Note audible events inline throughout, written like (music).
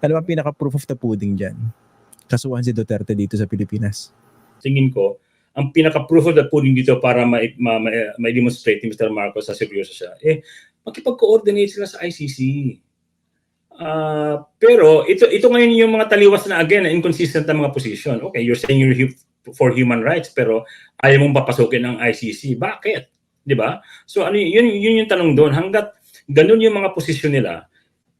Ano ba ang pinaka-proof of the pudding dyan? Kasuhan si Duterte dito sa Pilipinas. tingin ko, ang pinaka-proof of the pudding dito para ma- ma- ma- ma-demonstrate ni Mr. Marcos sa seryoso siya, eh, makipag-coordinate sila sa ICC. Ah, pero ito ito ngayon yung mga taliwas na again inconsistent na mga position. Okay, you're saying you're for human rights pero ayaw mong papasukin ng ICC. Bakit? 'Di ba? So ano yun yun yung tanong doon. Hanggat ganun yung mga posisyon nila,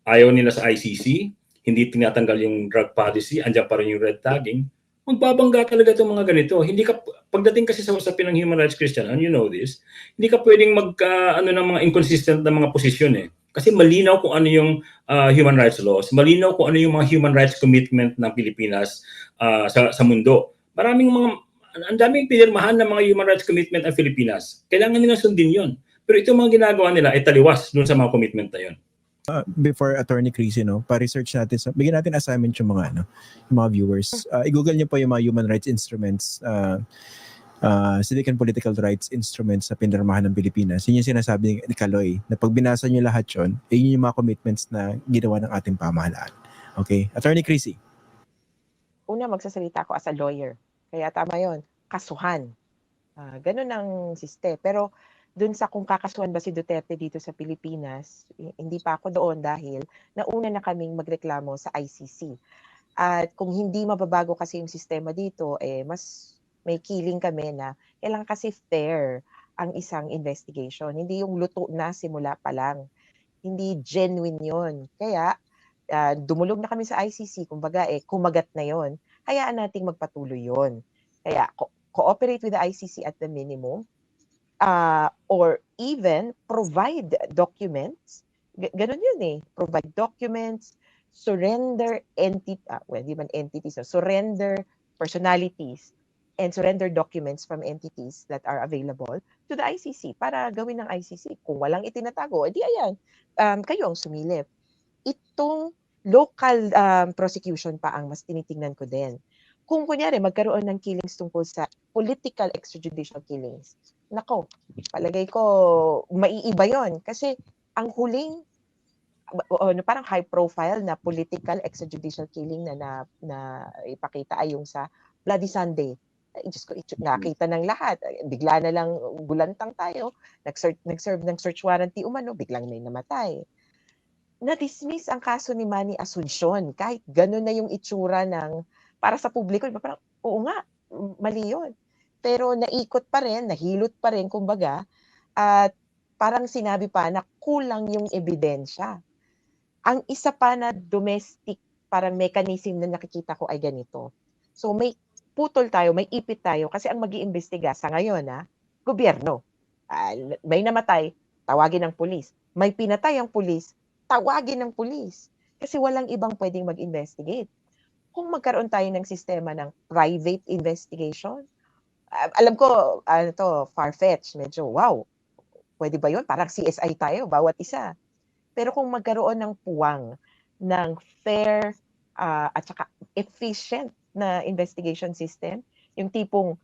ayaw nila sa ICC, hindi tinatanggal yung drug policy, andyan pa rin yung red tagging, magbabangga talaga itong mga ganito. Hindi ka pagdating kasi sa usapin ng human rights Christian, and you know this, hindi ka pwedeng mag ah, ano ng mga inconsistent na mga posisyon eh. Kasi malinaw kung ano yung ah, human rights laws, malinaw kung ano yung mga human rights commitment ng Pilipinas ah, sa sa mundo. Maraming mga ang daming pinirmahan ng mga human rights commitment ang Pilipinas. Kailangan nila sundin 'yon. Pero itong mga ginagawa nila ay taliwas dun sa mga commitment na 'yon. Uh, before Attorney Creasy, no, pa-research natin, sa, bigyan natin assignment yung mga, ano, yung mga viewers. Uh, i-google niyo po yung mga human rights instruments, uh, uh, civic and political rights instruments sa pinirmahan ng Pilipinas. Yun yung sinasabi ni Kaloy, na pag binasa niyo lahat yun, yun yung mga commitments na ginawa ng ating pamahalaan. Okay? Attorney Creasy. una magsasalita ako as a lawyer. Kaya tama yon kasuhan. Ah, ganun ang siste. Pero dun sa kung kakasuhan ba si Duterte dito sa Pilipinas, eh, hindi pa ako doon dahil nauna na kaming magreklamo sa ICC. At kung hindi mababago kasi yung sistema dito, eh, mas may kiling kami na kailangan kasi fair ang isang investigation. Hindi yung luto na simula pa lang. Hindi genuine yon. Kaya ah, dumulog na kami sa ICC, kumbaga eh, kumagat na yon hayaan nating magpatuloy yon. Kaya co- cooperate with the ICC at the minimum uh, or even provide documents. G- ganun yun eh. Provide documents, surrender entity, ah, well, di man entities, no? surrender personalities and surrender documents from entities that are available to the ICC para gawin ng ICC. Kung walang itinatago, edi ayan, um, kayo ang sumilip. Itong local um, prosecution pa ang mas tinitingnan ko din. Kung kunyari magkaroon ng killings tungkol sa political extrajudicial killings, nako, palagay ko maiiba yon kasi ang huling o, o, parang high profile na political extrajudicial killing na, na na ipakita ay yung sa Bloody Sunday. Ay, Diyos ko, nakita ng lahat. Bigla na lang gulantang tayo. Nag-serve, nag-serve ng search warrant umano, biglang may namatay na-dismiss ang kaso ni Manny Asuncion kahit gano'n na yung itsura ng para sa publiko, parang oo nga, mali yun. Pero naikot pa rin, nahilot pa rin, kumbaga, at parang sinabi pa na kulang yung ebidensya. Ang isa pa na domestic parang mechanism na nakikita ko ay ganito. So may putol tayo, may ipit tayo kasi ang mag iimbestiga sa ngayon, ha, gobyerno. Ah, may namatay, tawagin ng pulis. May pinatay ang pulis, tawagin ng pulis. Kasi walang ibang pwedeng mag-investigate. Kung magkaroon tayo ng sistema ng private investigation, ah, alam ko, ano to, far-fetched, medyo, wow, pwede ba yun? Parang CSI tayo, bawat isa. Pero kung magkaroon ng puwang, ng fair ah, at saka efficient na investigation system, yung tipong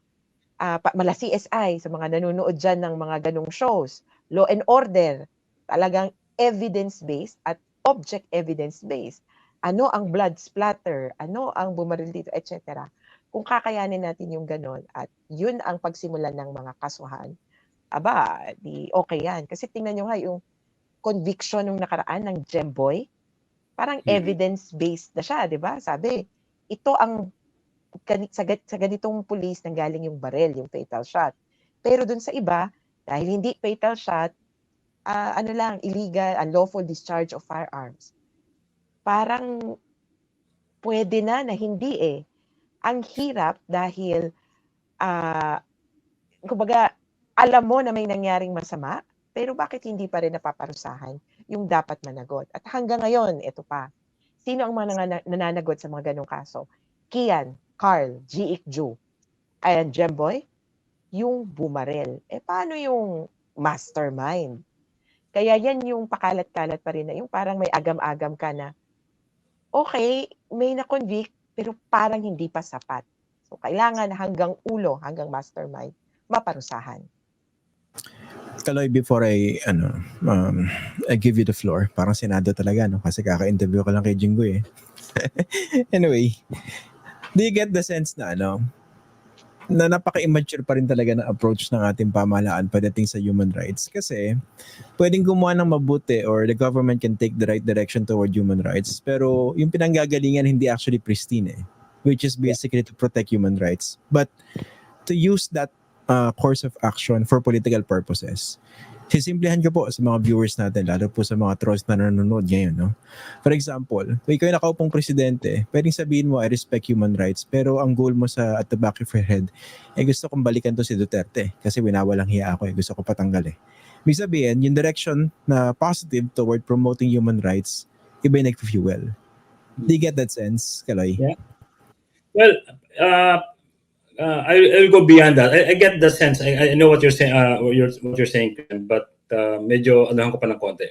ah, pa- mala CSI sa mga nanonood dyan ng mga ganong shows, law and order, talagang evidence-based at object evidence-based. Ano ang blood splatter? Ano ang bumaril dito, etc. Kung kakayanin natin yung ganon at yun ang pagsimulan ng mga kasuhan, aba, di okay yan. Kasi tingnan nyo nga yung conviction nung nakaraan ng Gemboy, parang Mhm. evidence-based na siya, di ba? Sabi, ito ang sa, sa ganitong pulis nang galing yung barel, yung fatal shot. Pero dun sa iba, dahil hindi fatal shot, ah, ano lang, illegal, unlawful discharge of firearms. Parang pwede na na hindi eh. Ang hirap dahil, ah, kumbaga, alam mo na may nangyaring masama, pero bakit hindi pa rin napaparusahan yung dapat managot? At hanggang ngayon, ito pa, sino ang mga nananagot sa mga ganong kaso? Kian, Carl, G. Ju, ayan, Gemboy, yung bumarel. Eh, paano yung mastermind? Kaya yan yung pakalat-kalat pa rin na yung parang may agam-agam ka na, okay, may na-convict, pero parang hindi pa sapat. So, kailangan hanggang ulo, hanggang mastermind, maparusahan. Kaloy, before I, ano, um, I give you the floor, parang senado talaga, no? Kasi kaka-interview ka lang kay Jinggoy, eh. (laughs) anyway, do you get the sense na ano, na napaka-immature pa rin talaga ng approach ng ating pamahalaan pagdating sa human rights. Kasi pwedeng gumawa ng mabuti or the government can take the right direction toward human rights. Pero yung pinanggagalingan hindi actually pristine eh, which is basically to protect human rights. But to use that uh, course of action for political purposes sisimplihan ko po sa mga viewers natin, lalo po sa mga trolls na nanonood ngayon. No? For example, kung ikaw yung nakaupong presidente, pwedeng sabihin mo, I respect human rights, pero ang goal mo sa at the back of your head, eh gusto kong balikan to si Duterte kasi winawalang hiya ako eh, gusto ko patanggal eh. Ibig sabihin, yung direction na positive toward promoting human rights, iba yung nag-fuel. Do you get that sense, Kaloy? Yeah. Well, uh, uh, I, I'll go beyond that. I, I get the sense. I, I know what you're saying. Uh, what you're what you're saying, but uh, medyo ano ko pa ng konti.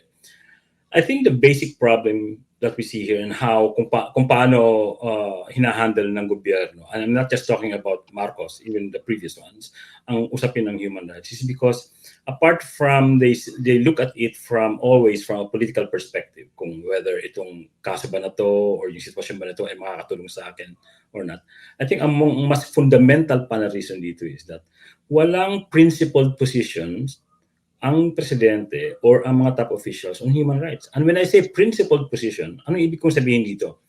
I think the basic problem that we see here and how kung, pa, kung paano uh, hinahandle ng gobyerno, and I'm not just talking about Marcos, even the previous ones, ang usapin ng human rights is because apart from they they look at it from always from a political perspective kung whether itong kaso ba na to or yung sitwasyon ba na to ay makakatulong sa akin or not. I think ang mong- mas fundamental pa na reason dito is that walang principled positions ang presidente or ang mga top officials on human rights. And when I say principled position, ano ibig kong sabihin dito?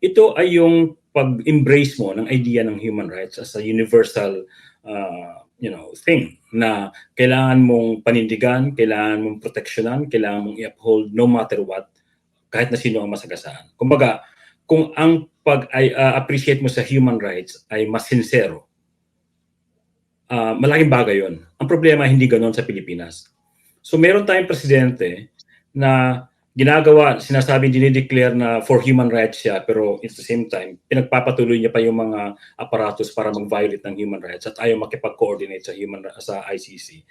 Ito ay yung pag-embrace mo ng idea ng human rights as a universal uh, you know, thing na kailangan mong panindigan, kailangan mong proteksyonan, kailangan mong i-uphold no matter what, kahit na sino ang masagasaan. Kumbaga, kung ang pag-appreciate mo sa human rights ay mas sincero, ah, malaking bagay yon. Ang problema, hindi ganoon sa Pilipinas. So meron tayong presidente na ginagawa, sinasabing dinideclare na for human rights siya, pero at the same time, pinagpapatuloy niya pa yung mga aparatos para mag-violate ng human rights at ayaw makipag-coordinate sa human sa ICC.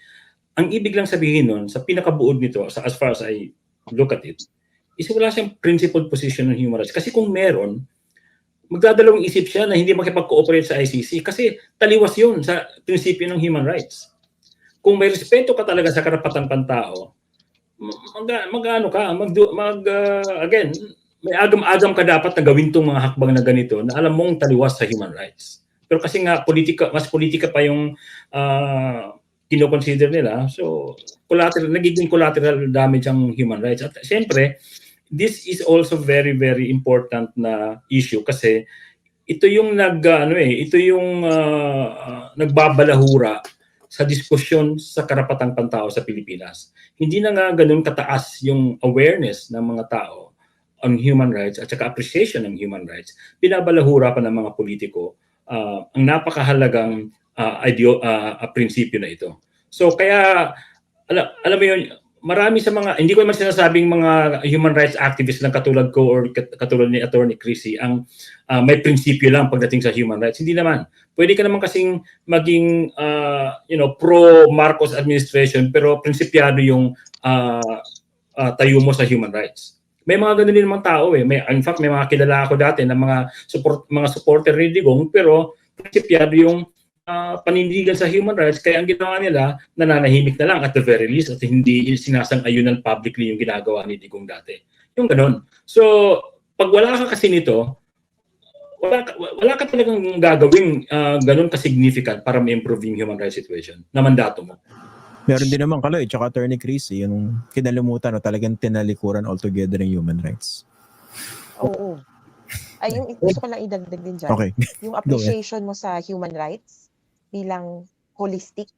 Ang ibig lang sabihin nun, sa pinakabuod nito, sa, as far as I look at it, is wala siyang principled position on human rights. Kasi kung meron, magdadalawang isip siya na hindi makipag-cooperate sa ICC kasi taliwas yun sa prinsipyo ng human rights. Kung may respeto ka talaga sa karapatang pantao, mag, mag ano ka, mag, mag uh, again, may agam-agam ka dapat na gawin tong mga hakbang na ganito na alam mong taliwas sa human rights. Pero kasi nga politika, mas politika pa yung uh, kino-consider nila. So, collateral, nagiging collateral damage ang human rights. At siyempre, this is also very very important na issue kasi ito yung nag ano eh, ito yung uh, uh, nagbabalahura sa diskusyon sa karapatang pantao sa Pilipinas. Hindi na nga ganun kataas yung awareness ng mga tao on human rights at saka appreciation ng human rights. Binabalahura pa ng mga politiko uh, ang napakahalagang uh, ideo, uh, prinsipyo na ito. So kaya alam, alam mo yun, marami sa mga, hindi ko naman sinasabing mga human rights activists lang katulad ko or katulad ni Attorney Chrissy ang uh, may prinsipyo lang pagdating sa human rights. Hindi naman. Pwede ka naman kasing maging uh, you know, pro Marcos administration pero prinsipyado yung uh, uh, tayo mo sa human rights. May mga ganun din naman tao eh. May, in fact, may mga kilala ako dati na mga support mga supporter ni Digong pero prinsipyado yung uh, panindigan sa human rights kaya ang ginawa nila nananahimik na lang at the very least at hindi sinasang-ayunan publicly yung ginagawa ni Digong dati. Yung ganun. So, pag wala ka kasi nito, wala, ka- wala ka talagang gagawing uh, ganun ka-significant para ma-improve yung human rights situation na mandato mo. Meron din naman Kaloy, tsaka Attorney Chrissy, yung kinalimutan o talagang tinalikuran altogether ng human rights. Oo. Ay, yung gusto ko lang idagdag din dyan. Okay. (laughs) Yung appreciation mo sa human rights bilang holistic.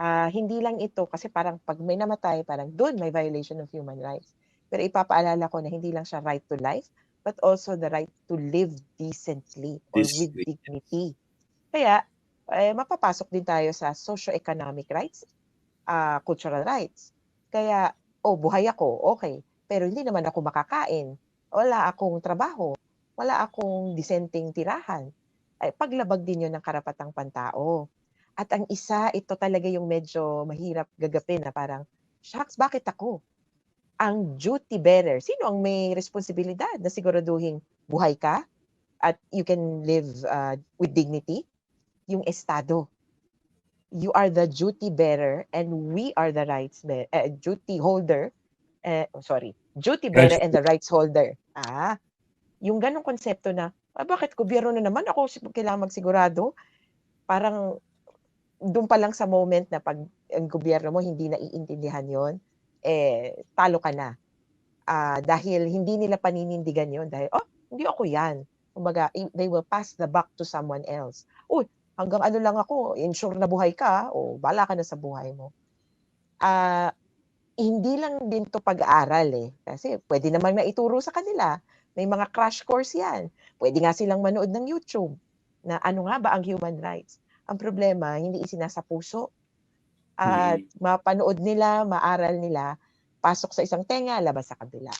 ah hindi lang ito kasi parang pag may namatay, parang doon may violation of human rights. Pero ipapaalala ko na hindi lang siya right to life, but also the right to live decently or with Decently. dignity. Kaya, eh, mapapasok din tayo sa socio-economic rights, ah cultural rights. Kaya, oh, buhay ako, okay. Pero hindi naman ako makakain. Wala akong trabaho. Wala akong disenteng tirahan. Ay, paglabag din yun ng karapatang pantao. At ang isa, ito talaga yung medyo mahirap gagapin na parang, shucks, bakit ako? Ang duty bearer, sino ang may responsibilidad na siguraduhin buhay ka at you can live uh, with dignity? Yung Estado. You are the duty bearer and we are the rights bearer, uh, duty holder. Uh, sorry, duty bearer and the rights holder. Ah, yung ganong konsepto na, ah, bakit gobyerno na naman ako kailangan magsigurado? Parang doon pa lang sa moment na pag ang gobyerno mo hindi naiintindihan yon eh talo ka na. Ah, dahil hindi nila paninindigan yon dahil oh, hindi ako yan. Kumbaga, they will pass the buck to someone else. Uy, hanggang ano lang ako, ensure na buhay ka, o bala ka na sa buhay mo. Ah, hindi lang din to pag-aaral eh. Kasi pwede namang naituro sa kanila. May mga crash course yan. Pwede nga silang manood ng YouTube na ano nga ba ang human rights. Ang problema, hindi isinasa puso. At mapanood nila, maaral nila, pasok sa isang tenga, labas sa kabila.